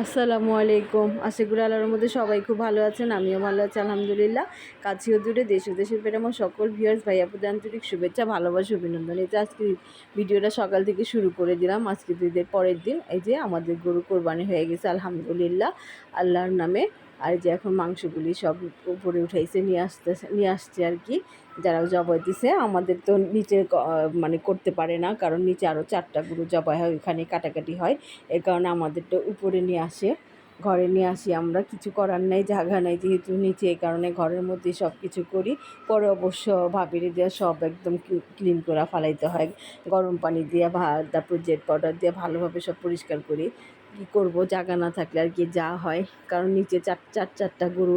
আসসালামু আলাইকুম। আশা করি আল্লাহর মধ্যে সবাই খুব ভালো আছেন, আমিও ভালো আছি, আলহামদুলিল্লাহ। কাছেও দূরে দেশ ও দেশের পেরে আমার সকল ভিউয়ার্স ভাইয়াপুদের আন্তরিক শুভেচ্ছা, ভালোবাসা, অভিনন্দন। এই যে আজকে ভিডিওটা সকাল থেকে শুরু করে দিলাম। আজকে দুই পরের দিন, এই যে আমাদের গরু কোরবানি হয়ে গেছে, আলহামদুলিল্লাহ। আল্লাহর নামে আর যে এখন মাংসগুলি সব উপরে উঠাইছে, নিয়ে আসতেছে, নিয়ে আসছে আর কি। যারা জবাই দিছে, আমাদের তো নিচে মানে করতে পারে না, কারণ নিচে আরও চারটা গরু জবাই হয় ওইখানে কাটাকাটি হয়। এর কারণে আমাদের তো উপরে নিয়ে আসে, ঘরে নিয়ে আসি আমরা। কিছু করার নেই, জায়গা নেই, যেহেতু নিচে এই কারণে ঘরের মধ্যে সব কিছু করি। পরে অবশ্য ভাবিরে দিয়ে সব একদম ক্লিন করে ফালাইতে হয়। গরম পানি দিয়ে, ভা, তারপর জেট পাউডার দিয়ে ভালোভাবে সব পরিষ্কার করি। কী করব জায়গা না থাকলে আর কি যা হয়। কারণ নিচে চার চার, চারটা গরু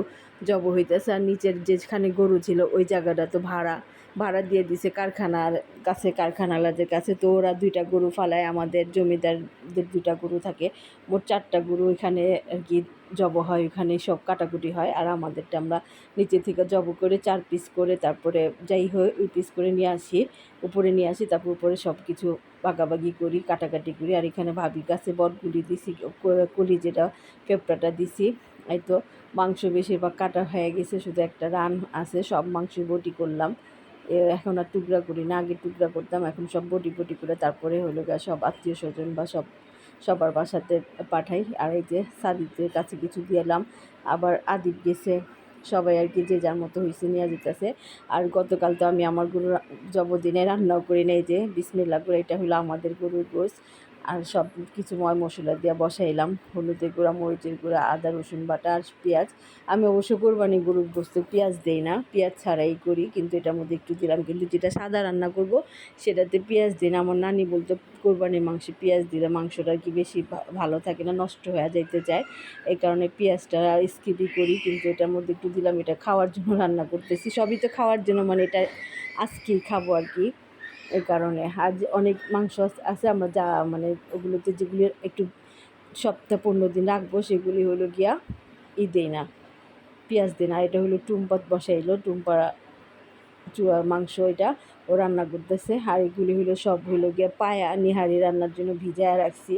জব হইতেছে আর নিচের যেখানে গরু ছিল, ওই জায়গাটা তো ভাড়া ভাড়া দিয়ে দিছে কারখানার কাছে, কারখানালাদের কাছে। তো ওরা দুইটা গরু ফালায়, আমাদের জমিদারদের দুইটা গরু থাকে। মোট চারটা গরু এখানে আর কি জব হয় ওইখানে সব কাটাকুটি হয়। আর আমাদেরটা আমরা নিচে থেকে জব করে চার পিস করে তারপরে যাই হয় ওই পিস করে নিয়ে আসি। উপরে নিয়ে আসি, তারপর উপরে সব কিছু বাগাবাগি করি, কাটাকাটি করি। আর এখানে ভাবি গাছে বটগুলি দিছি কলি যেটা কেপটাটা দিছি। এই তো মাংস বেশিরভাগ কাটা হয়ে গেছে, শুধু একটা রান আছে, সব মাংস বটি করলাম। এখন আর টুকরা করি না, আগে টুকরা করতাম, এখন সব বটি বটি করে তারপরে হলো গা সব আত্মীয় স্বজন বা সব সবার বাসাতে পাঠাই। আর এই যে সাদিদের কাছে কিছু দিলাম আবার আদিব গেছে, সবাই আর কি যে যার মতো হয়েছে নিয়ে যেতেছে আর গতকাল তো আমি আমার গরুর জবদিনে রান্নাও করি নাই যে বিসমিল্লা করে, এটা হলো আমাদের গরুর গোস আর সব কিছু ময় মশলা দিয়ে বসাইলাম হলুদের গুঁড়া, মরিচের গুঁড়া, আদা, রসুন বাটা আর পেঁয়াজ। আমি অবশ্য কোরবানি গরুর গোস্ত পেঁয়াজ দেই না। পেঁয়াজ ছাড়াই করি, কিন্তু এটার মধ্যে একটু দিলাম। কিন্তু যেটা সাদা রান্না করব, সেটাতে পেঁয়াজ দিই না। আমার নানি বলতো, কোরবানির মাংসে পেঁয়াজ দিলে মাংসটা কি বেশি ভালো থাকে না, নষ্ট হয়ে যাইতে চায়। এই কারণে পেঁয়াজটা স্কিপই করি, কিন্তু এটার মধ্যে একটু দিলাম। এটা খাওয়ার জন্য রান্না করতেছি। সবই তো খাওয়ার জন্য মানে এটা আজকেই খাব আর কি। এই কারণে। আজ অনেক মাংস আছে, আমরা যা মানে ওগুলোতে যেগুলি একটু সপ্তাহ পনেরো দিন রাখব, সেগুলি হলো গিয়া ই দেই না পেঁয়াজ দিই না এটা হলো টুম্পাত বসাইলো টুম্পা চুয়া মাংস এটা ও রান্না করতেছে। আর এগুলি হলো, সব হলো গিয়া পায়া, নিহারি রান্নার জন্য ভিজায় রাখছি।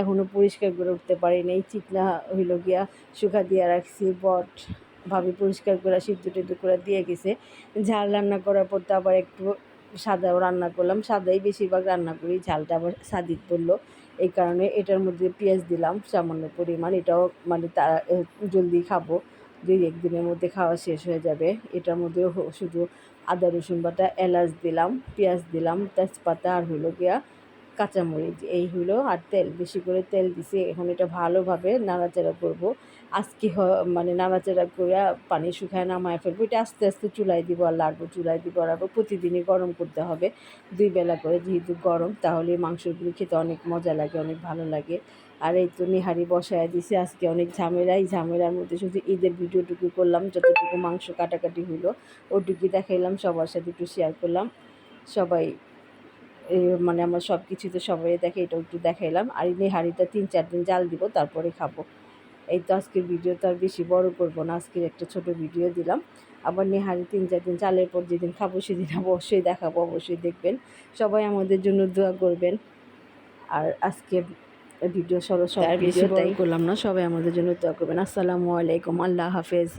এখনও পরিষ্কার করে উঠতে পারি নাই চিকনা হইল গিয়া শুকা দিয়ে রাখছি, বট ভাবে পরিষ্কার করে সিদ্ধ টিদ্ধ করে দিয়ে গেছে। ঝাল রান্না করার পর তো আবার একটু সাদাও রান্না করলাম, সাদাই বেশিরভাগ রান্না করি, ঝালটা আবার সাদিত পড়ল। এই কারণে এটার মধ্যে পেঁয়াজ দিলাম, সামান্য পরিমাণ, এটাও মানে তারা জলদি খাব। দুই একদিনের মধ্যে খাওয়া শেষ হয়ে যাবে। এটার মধ্যে শুধু আদা রসুন বাটা, এলাচ দিলাম, পেঁয়াজ দিলাম, তেজপাতা আর হলো গিয়া কাঁচামরিচ, এই হলো। আর তেল, বেশি করে তেল দিছি। এখন এটা ভালোভাবে নাড়াচাড়া করব। আজকে মানে নাড়াচাড়া করে পানি শুকায় নামায় ফেলব। এটা আস্তে আস্তে চুলায় দিব আর লাড়বো চুলায় দিব আর প্রতিদিনই গরম করতে হবে। দুই বেলা করে যেহেতু গরম, তাহলে মাংসগুলো খেতে অনেক মজা লাগে, অনেক ভালো লাগে। আর এই তো নিহারি বসায় দিছি আজকে অনেক ঝামেলা। এই ঝামেলার মধ্যে শুধু ঈদের ভিডিওটুকু করলাম, যতটুকু মাংস কাটাকাটি হইল ওটুকু দেখাইলাম। সবার সাথে একটু শেয়ার করলাম। সবাই মানে আমরা সব কিছু তো সবাই দেখে এটা একটু দেখাইলাম। আর এই নেহারিটা তিন চার দিন জাল দিব তারপরে খাব। এই তো আজকের ভিডিও তো আর বেশি বড় করব না আজকের একটা ছোট ভিডিও দিলাম। আবার নেহারি তিন চার দিন চালের পর যেদিন খাব সেদিন অবশ্যই দেখাবো অবশ্যই দেখবেন। সবাই আমাদের জন্য দোয়া করবেন। আর আজকে ভিডিও সরো সব ভিডিও তাই করলাম না সবাই আমাদের জন্য দোয়া করবেন। আসসালামু আলাইকুম আল্লাহ হাফেজ।